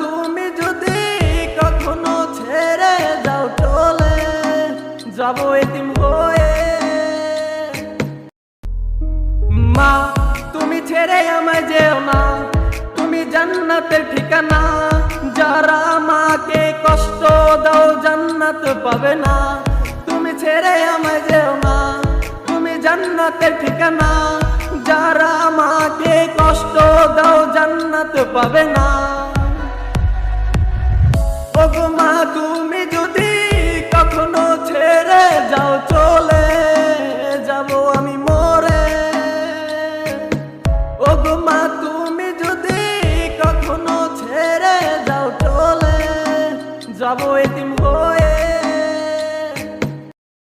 তুমি যদি কখনো ছেড়ে যাও, চলে যাব এতিম হয়ে। মা, তুমি ছেড়ে আমায় যেও না, তুমি জান্নাতের ঠিকানা। যারা মাকে কষ্ট দাও, জান্নাত পাবে না। তুমি ছেড়ে আমায় যেও না, তুমি জান্নাতের ঠিকানা। যারা মাকে কষ্ট দাও, জান্নাত পাবে না। ওগো মা তুমি যদি কখনো ছেড়ে যাও চলে যাব এতিম